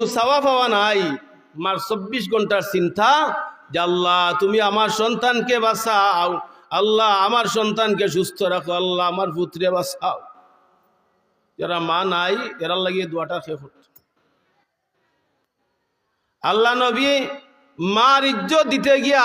সাওয়া পাওয়া নাই। মার চব্বিশ ঘণ্টার চিন্তা যে আল্লাহ, তুমি আমার সন্তানকে বাঁচাও। আল্লাহ আমার সন্তানকে সুস্থ রাখো। আল্লাহ আমার পুত্রে বাঁচাও। যারা মা নাই, এরা লাগিয়ে দোয়াটা করত আল্লাহ নবী মার ইজ্জত দিতে গিয়া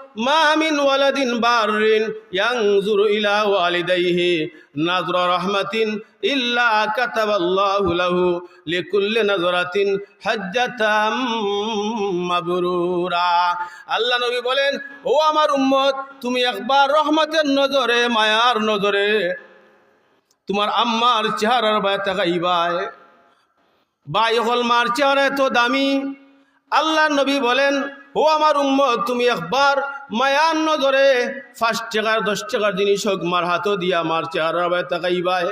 মা আমিন ওয়ালাদিন বারিন ইয়ানজুরু ইলা ওয়ালিদাইহি নাজরা রাহমাতিন ইল্লা কাতাবাল্লাহু লাহু লিকুল্লি নাজরাতিন হজ্জাতাম মাবরুরা। আল্লাহ নবী বলেন, ও আমার উম্মত, তুমি একবার রহমতের নজরে, মায়ার নজরে তোমার আম্মার চেহারার বায় তাকাইবায় বাই হল মার চেহারা এত দামি। আল্লাহ নবী বলেন, ও আমার উম্মত, তুমি একবার মায়ার নজরে পাঁচ টাকার, দশ টাকার জিনিস হোক, মার হাতও দিয়া মার চেহারার বায় তাকাইবায়।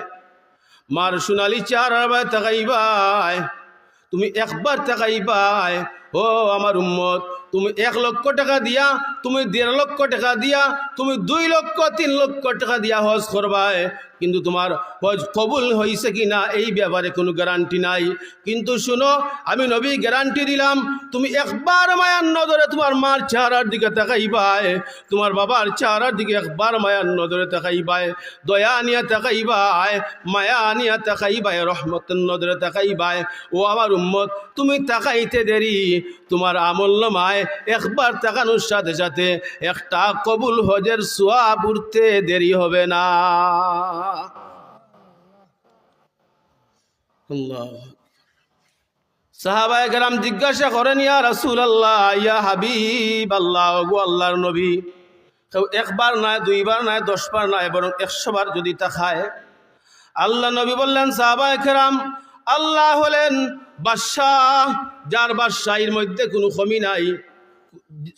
মার সোনালি চেহারার বায় তাকাইবায়। তুমি একবার তাকাইবায়, ও আমার উম্মত, তুমি এক লক্ষ টাকা দিয়া, তুমি দেড় লক্ষ টাকা দিয়া, তুমি দুই লক্ষ, তিন লক্ষ টাকা দিয়া হজ করবায়। কিন্তু তোমার হজ কবুল হয়েছে কি না এই ব্যাপারে কোনো গ্যারান্টি নাই। কিন্তু শুনো, আমি নবী গ্যারান্টি দিলাম, তুমি একবার মায়ার নজরে তোমার মার চেহারার দিকে তাকাইবায় তোমার বাবার চেহারার দিকে একবার মায়ার নজরে তাকাইবায় দয়া নিয়ে তাকাইবায় মায়া নিয়ে তাকাইবায় রহমতের নজরে তাকাইবায় ও আমার উম্মত, তুমি তাকাইতে দেরি, তোমার আমল্য মায় একবার তাকানোর সাথে সাথে একটা কবুল হজের সোয়া উঠতে দেরি হবে না। সাহাবায় গ্রাম জিজ্ঞাসা করেন, ইয়া রাসুল আল্লাহ ইয়া হাবিব, আল্লাহ গো আল্লাহর নবী। কেউ একবার নয় দুইবার নয় দশবার নয় বরং একশো যদি তা খায়। আল্লাহ নবী বললেন, সাহাবায় কেরাম, আল্লাহ হলেন বাদশাহ, যার বাদশাহীর মধ্যে কোনো কমি নাই।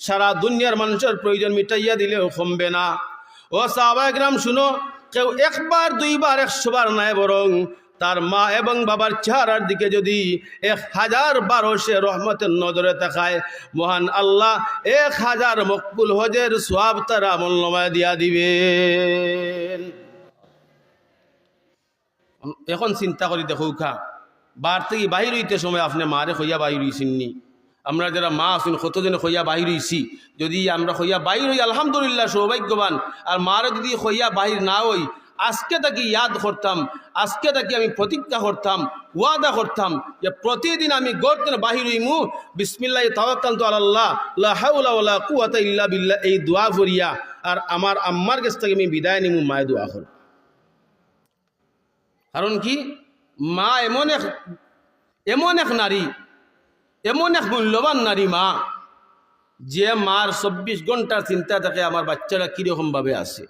সারা দুনিয়ার মানুষের প্রয়োজন মিটাইয়া দিলেও কমবে না। ও সাহাবায় গ্রাম শুনো কেউ একবার, দুইবার একশো বার নয় বরং তার মা এবং বাবার চেহারার দিকে যদি এক হাজার বারো সে রহমতের নজরে তাকায়, মহান আল্লাহ এক হাজার মকবুল হজের সোয়াব তারা আমলনামায় দিয়া দিবেন। এখন চিন্তা করি দেখো খা, বার থেকে বাহির হইতে সময় আপনি মারে হইয়া বাহির হইছেননি আমরা যারা মা আছেন, কতজনে হইয়া বাহির হইছি? যদি আমরা হইয়া বাহির হই, আলহামদুলিল্লাহ সৌভাগ্যবান। আর মারে যদি হইয়া বাহির না হই, আজকে তাকে ইয়াদ করতাম, আজকে তাকে আমি প্রতিজ্ঞা করতাম, ওয়াদা করতাম যে প্রতিদিন আমি গর্তেন বাহির হইমু। বিসমিল্লাহ তাওয়াক্কাল তো আল্লাহ লা হাওলা ওয়ালা কুওয়াতা ইল্লা বিল্লাহ, এই দোয়া করিয়া আর আমার আম্মার কাছ থেকে আমি বিদায় নিমু, মায়ে দোয়া করব কারণ কি? মা এমন এক এমন এক নারী এমন এক মূল্যবান নারী মা, যে মার চব্বিশ ঘণ্টার চিন্তা থাকে আমার বাচ্চারা কীরকমভাবে আছে